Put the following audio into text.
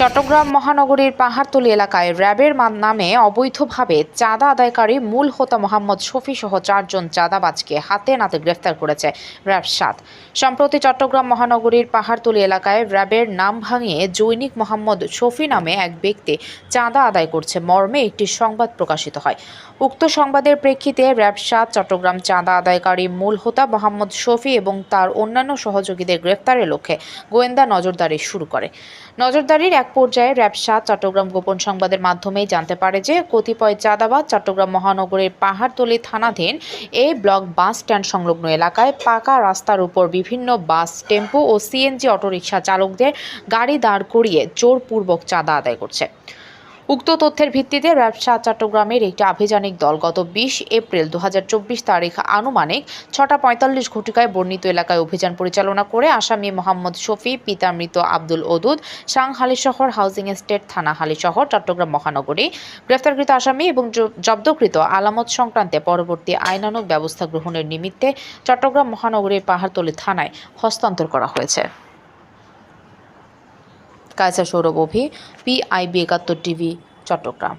চট্টগ্রাম মহানগরীর পাহাড়তলী এলাকায় র্যাবের নামে অবৈধভাবে চাঁদা আদায়কারী মূল হোতা মোহাম্মদ শফি সহ চারজন চাঁদাবাজকে হাতে নাতে গ্রেফতার করেছে র্যাব সাত। সম্প্রতি চট্টগ্রাম মহানগরীর পাহাড়তলী এলাকায় র্যাবের নাম ভাঙিয়ে জৈনিক মোহাম্মদ শফি নামে এক ব্যক্তি চাঁদা আদায় করছে। মর্মে একটি সংবাদ প্রকাশিত হয়। উক্ত সংবাদের প্রেক্ষিতে র্যাব সাত চট্টগ্রাম চাঁদা আদায়কারী মূল হোতা মোহাম্মদ শফি এবং তার অন্যান্য সহযোগীদের গ্রেফতারের লক্ষ্যে গোয়েন্দা নজরদারি শুরু করে। নজরদারির এক পর্যায়ে র্যাব সাত চট্টগ্রাম গোপন সংবাদের মাধ্যমেই জানতে পারে যে কতিপয় চাঁদাবাদ চট্টগ্রাম মহানগরের পাহাড়তলি থানাধীন এই ব্লক বাস স্ট্যান্ড সংলগ্ন এলাকায় পাকা রাস্তার উপর বিভিন্ন বাস, টেম্পো ও সিএনজি অটোরিকশা চালকদের গাড়ি দাঁড় করিয়ে জোরপূর্বক চাঁদা আদায় করছে। উক্ত তথ্যের ভিত্তিতে ব্যবসা চট্টগ্রামের একটি আভিযানিক দল গত বিশ এপ্রিল দু হাজার চব্বিশ তারিখ আনুমানিক ছটা পঁয়তাল্লিশ ঘটিকায় বর্ণিত এলাকায় অভিযান পরিচালনা করে আসামি মোহাম্মদ শফি, পিতা মৃত আব্দুল ওদুদ, সাং হালিশহর হাউজিং এস্টেট থানা হালিশহর, চট্টগ্রাম মহানগরী। গ্রেফতারকৃত আসামি এবং জব্দকৃত আলামত সংক্রান্তে পরবর্তী আইনানুগ ব্যবস্থা গ্রহণের নিমিত্তে চট্টগ্রাম মহানগরীর পাহাড়তলী থানায় হস্তান্তর করা হয়েছে। Kaisa Sourav Avi PIB Ekattor TV Chattogram.